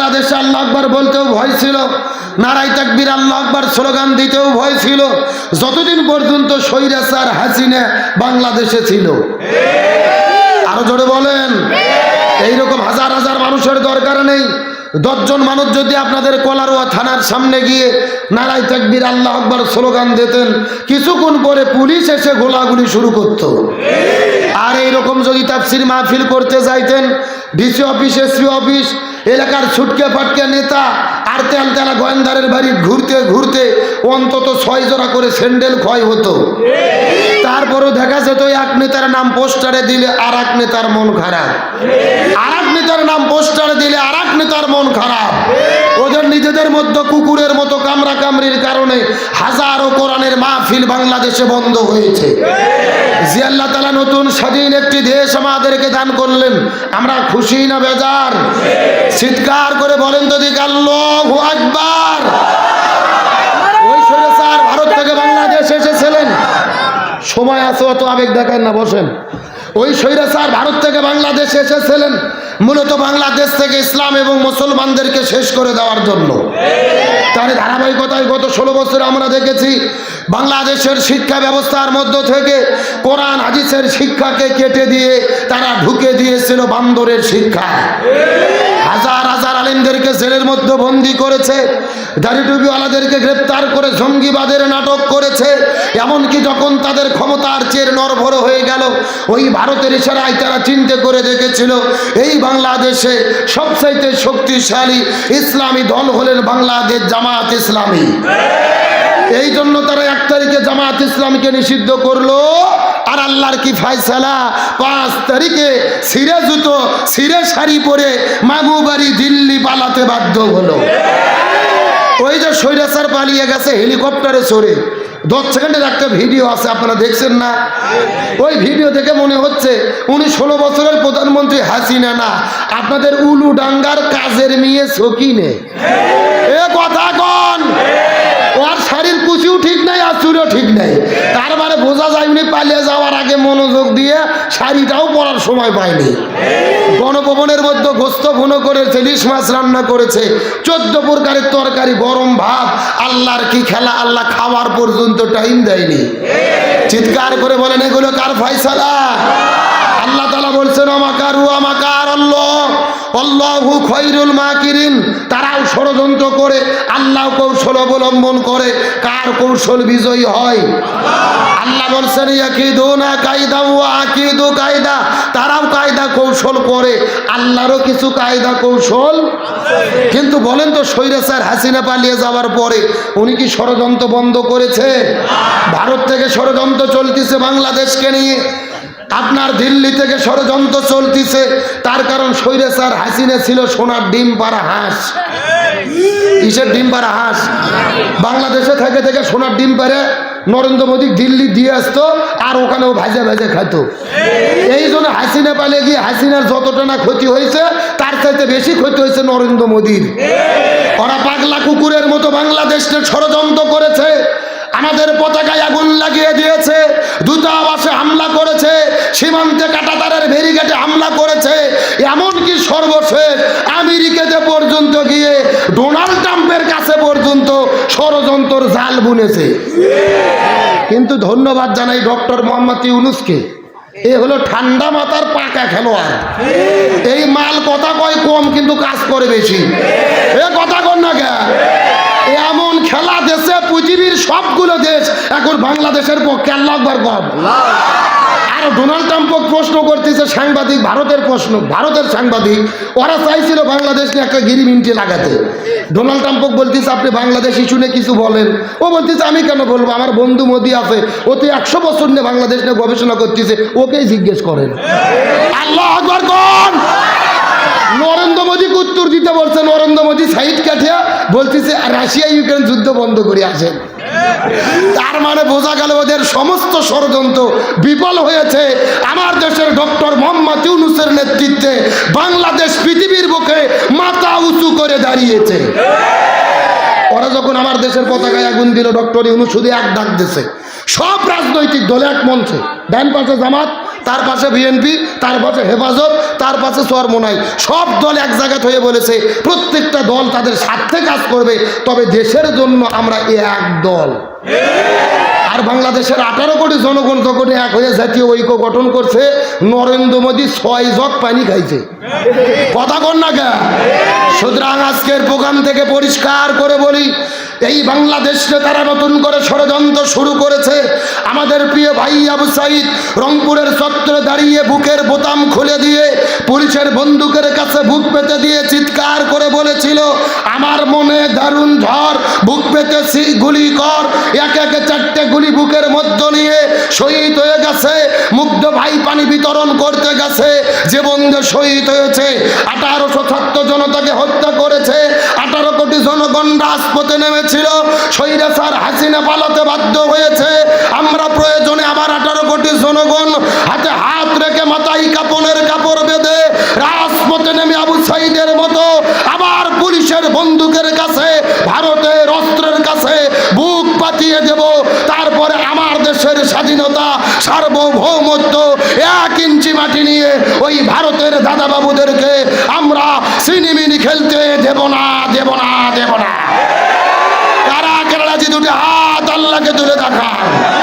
বাংলাদেশে আল্লাহ আকবার বলতেও ভয় ছিল। নারাই তাকবির আল্লাহ আকবার স্লোগান দিতেও ভয় ছিল। যতদিন পর্যন্ত স্বৈরাচার হাসিনা বাংলাদেশে ছিল। আরও জোরে বলেন। এইরকম হাজার হাজার মানুষের দরকার নেই। দশজন মানুষ যদি আপনাদের কলারোয়া থানার সামনে গিয়ে নারাই তাকবির আল্লাহ আকবার স্লোগান দিতেন, কিছুক্ষণ পরে পুলিশ এসে গোলাগুলি শুরু করত। আর এইরকম যদি তাফসির মাহফিল করতে যাইতেন, ডিসি অফিস, এসপি অফিস এলাকার ছুটকে ফাটকে নেতা আর তেল তেলা গোয়েন্দারের বাড়ি ঘুরতে ঘুরতে অন্তত ছয় জোড়া করে স্যান্ডেল ক্ষয় হতো। তারপরও দেখা যেত এক নেতার নাম পোস্টারে দিলে আর এক নেতার মন খারাপ। আর এক নেতার নাম পোস্টারে দিলে আর এক নেতার মন খারাপ। ওদের নিজেদের মধ্যে কুকুরের মতো কামড়া কামড়ির কারণে হাজারো কোরআনের মাহফিল বাংলাদেশে বন্ধ হয়েছে। জি আল্লাহ তালা নতুন স্বাধীন একটি দেশ আমাদেরকে দান করলেন, আমরা খুশি না বেজার? চিৎকার করে বলেন তো দিক আকবার। ওই স্যার ভারত থেকে বাংলাদেশ এসেছিলেন। সময় আছে, অত আবেগ দেখেন না, বসেন। ওই স্বৈরাচার ভারত থেকে বাংলাদেশ এসেছিলেন, মূলত বাংলাদেশ থেকে ইসলাম এবং মুসলমানদেরকে শেষ করে দেওয়ার জন্য। তার ধারাবাহিকতায় গত ষোলো বছর আমরা দেখেছি বাংলাদেশের শিক্ষা ব্যবস্থার মধ্য থেকে কোরআন হাদিসের শিক্ষাকে কেটে দিয়ে তারা ঢুকে দিয়েছিল বান্দরের শিক্ষা। হাজার হাজার আলিমদেরকে জেলের মধ্যে বন্দি করেছে, দাড়িটুপিওয়ালাদেরকে গ্রেপ্তার করে জঙ্গিবাদের নাটক করেছে, এমনকি যখন তাদের ক্ষমতার চের নরভর হয়ে গেল, ওই ভারতের ইশারায় তারা চিন্তা করে দেখেছিল, এই বাংলাদেশে সবচাইতে শক্তিশালী ইসলামী দল হলেন বাংলাদেশ জামাত ইসলামী। এই জন্য তারা এক তারিখে জামাত ইসলামকে নিষিদ্ধ করল। আর আল্লাহর কি ফায়সালা? পাঁচ তারিখে সিরে জুতো, সিরে শাড়ি পরে মামু বাড়ি দিল্লি পালাতে বাধ্য হলো। ওই যে সৈরাচার পালিয়ে গেছে, হেলিকপ্টারে চড়ে। দশ সেকেন্ডের একটা ভিডিও আছে, আপনারা দেখছেন না? ওই ভিডিও দেখে মনে হচ্ছে উনি ষোলো বছরের প্রধানমন্ত্রী হাসিনা না। আপনাদের উলু ডাঙ্গার কাজের মেয়ে সকিনে। এ কথা কন! চুরিও ঠিক নাই। তার মানে বোঝা যায় উনি পালিয়ে যাওয়ার আগে মনোযোগ দিয়ে শাড়িটাও পরার সময় পায়নি। গণভবনের মধ্যে গোস্ত ভুনো করেছে, ইলিশ মাছ রান্না করেছে, চোদ্দ প্রকারের তরকারি, গরম ভাত, আল্লাহর কি খেলা, আল্লাহ খাওয়ার পর্যন্ত টাইম দেয়নি। চিৎকার করে বলেন, এগুলো কার ফয়সালা? আল্লাহ তালা বলছেন আমাকে আমাকার ও আমাকার আল্লাহ। আল্লাহু খৈরুল মাকিরিন। তারাও ষড়যন্ত্র করে, আল্লাহ কৌশল অবলম্বন করে। কার কৌশল বিজয়ী হয়? আল্লাহ বলছেন, ইয়াকিদুনা কায়দা ও আকিদু কায়দা। তারাও কায়দা কৌশল করে, আল্লাহরও কিছু কায়দা কৌশল কিন্তু বলেন তো স্বৈরাচার হাসিনা পালিয়ে যাওয়ার পরে উনি কি ষড়যন্ত্র বন্ধ করেছে? ভারত থেকে ষড়যন্ত্র চলতেছে বাংলাদেশকে নিয়ে। আপনার দিল্লি থেকে ষড়যন্ত্র চলতেছে, তার কারণ স্বৈরাচার হাসিনে ছিল সোনার ডিম পাড়া হাঁস। কিসের ডিম পাড়া হাঁস? বাংলাদেশে থেকে থেকে সোনার ডিম পারে নরেন্দ্র মোদী দিল্লি দিয়ে আসতো আর ওখানেও ভাজে ভাজে খাইত। এই জন্য হাসিনা পালে গিয়ে হাসিনার যতটা না ক্ষতি হয়েছে, তার চাইতে বেশি ক্ষতি হয়েছে নরেন্দ্র মোদীর। ওরা পাগলা কুকুরের মতো বাংলাদেশকে ষড়যন্ত্র করেছে, আমাদের পতাকায় আগুন লাগিয়ে দিয়েছে, দূতাবাসে হামলা করেছে সীমান্তে কাটাতারের ভেরিগেটে হামলা করেছে, এমনকি সর্বশেষ আমেরিকাতে পর্যন্ত গিয়ে ডোনাল্ড ট্রাম্পের কাছে পর্যন্ত ষড়যন্ত্র জাল বুনেছে। কিন্তু ধন্যবাদ জানাই ডক্টর মোহাম্মদ ইউনুসকে। এ হলো ঠান্ডা মাথার পাকা খেলোয়াড়। এই মাল কথা কয় কম, কিন্তু কাজ করে বেশি। এ কথা কর না কে? এমন খেলা দেশে, পৃথিবীর সবগুলো দেশ এখন বাংলাদেশের পক্ষে, আল্লাহ আর ডোনাল্ড ট্রাম্প প্রশ্ন করতেছে সাংবাদিক, ভারতের প্রশ্ন, ভারতের সাংবাদিক। ওরা চাইছিল বাংলাদেশ নিয়ে একটা গিরিমিনটি লাগাতে। ডোনাল্ড ট্রাম্প বলতেছে, আপনি বাংলাদেশ ইস্যু কিছু বলেন। ও বলতেছে, আমি কেন বলব? আমার বন্ধু মোদী আছে, ও তো একশো বছর নিয়ে বাংলাদেশ নিয়ে গবেষণা করতেছে, ওকেই জিজ্ঞেস করেন। আল্লাহ নরেন্দ্র মোদীকে উত্তর দিতে বলছে, নরেন্দ্র মোদী সাইড কাঠিয়া বলতেছে, রাশিয়া ইউক্রেন যুদ্ধ বন্ধ করে আসেন। তার মানে বোঝা গেল ওদের সমস্ত ষড়যন্ত্র বিফল হয়েছে। আমার দেশের ডক্টর মোহাম্মদ ইউনুসের নেতৃত্বে বাংলাদেশ পৃথিবীর বুকে মাথা উঁচু করে দাঁড়িয়েছে। ওরা যখন আমার দেশের পতাকায় আগুন দিল, ডক্টর ইউনুস শুধু এক ডাক দিছে। সব রাজনৈতিক দলে এক মঞ্চে। ডান পাশে জামাত তার পাশে বিএনপি তার পাশে হেফাজত, তার পাশে চরমোনাই সব দল এক জায়গায় হয়ে বলেছে, প্রত্যেকটা দল তাদের স্বার্থে কাজ করবে, তবে দেশের জন্য আমরা এক দল। আর বাংলাদেশের আঠারো কোটি জনগণ যখন এক হয়ে জাতীয় ঐক্য গঠন করছে, নরেন্দ্র মোদী ছয় জগ পানি খাইছে। কথা কর না কে সুতরাং আজকের প্রোগ্রাম থেকে পরিষ্কার করে বলি এই বাংলাদেশকে তারা নতুন করে ষড়যন্ত্র শুরু করেছে। আমাদের প্রিয় ভাই আবু সাইদ রংপুরের চত্বরে দাঁড়িয়ে বুকের বোতাম খুলে দিয়ে পুলিশের বন্দুকের কাছে বুক পেতে দিয়ে চিৎকার করে বলেছিল, আমার মনে দারুণ ঝড়, বুক পেতেছি গুলি কর। এক একে চারটে গুলি বুকের মধ্য নিয়ে শহীদ হয়ে গেছে, মুগ্ধ ভাই পানি বিতরণ করতে গেছে, যে বন্ধু শহীদ হয়েছে। আঠারোশো ছাত্র জনতাকে হত্যা করেছে আঠারো জনগণ নেমেছিল। হাসিনা পালাতে বাধ্য হয়েছে। আমরা প্রয়োজনে আবার আঠারো কোটি জনগণ হাতে হাত রেখে মাথায় কাপনের কাপড় বেঁধে রাজপথে নেমে আবু সাইদের মতো আবার পুলিশের বন্দুকের কাছে, ভারতের অস্ত্রের কাছে বুক পাতিয়ে দেব। তারপরে আমার দেশের স্বাধীনতা, সার্বভৌমত্ব এক ইঞ্চি মাটি নিয়ে ওই ভারতের দাদাবাবুদেরকে আমরা সিনিমিনি খেলতে দেব না দেব না। আল্লাহকে তুলে দেখা